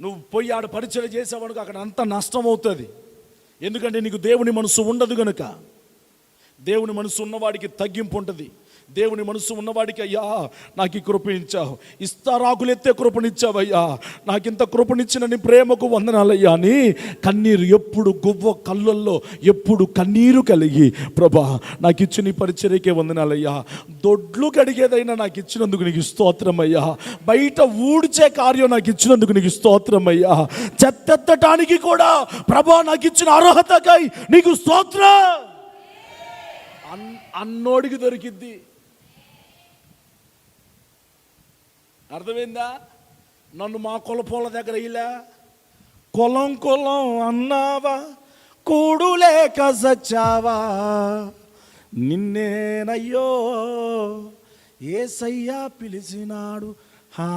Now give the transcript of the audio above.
నువ్వు పోయి ఆడ పరిచయం చేసేవాడుకు అక్కడ అంత నష్టం అవుతుంది ఎందుకంటే నీకు దేవుని మనసు ఉండదు గనుక. దేవుని మనసు ఉన్నవాడికి తగ్గింపు ఉంటుంది. దేవుని మనసు ఉన్నవాడికి అయ్యా నాకు ఈ కృపణించావు ఇస్తారాకులెత్తే కృపనిచ్చావయ్యా. నాకు ఇంత కృపణిచ్చిన నీ ప్రేమకు వందనాలయ్యా. అని కన్నీరు ఎప్పుడు గువ్వ కళ్ళల్లో ఎప్పుడు కన్నీరు కలిగి ప్రభా నాకు ఇచ్చిన నీ పరిచర్యకే వందనాలయ్యా. దొడ్లు కడిగేదైనా నాకు ఇచ్చినందుకు నీకు స్తోత్రమయ్యా. బయట ఊడ్చే కార్యం నాకు ఇచ్చినందుకు నీకు స్తోత్రమయ్యా. చెత్తెత్తటానికి కూడా ప్రభా నాకు ఇచ్చిన అర్హతకై నీకు స్తోత్ర. అన్నోడికి దొరికిద్ది. అర్థమైందా? నన్ను మా కులపోల దగ్గర ఇలా కులం కులం అన్నావా? కూడులేక సచ్చావా? నిన్నేనయ్యో ఏసయ్యా పిలిచినాడు. హా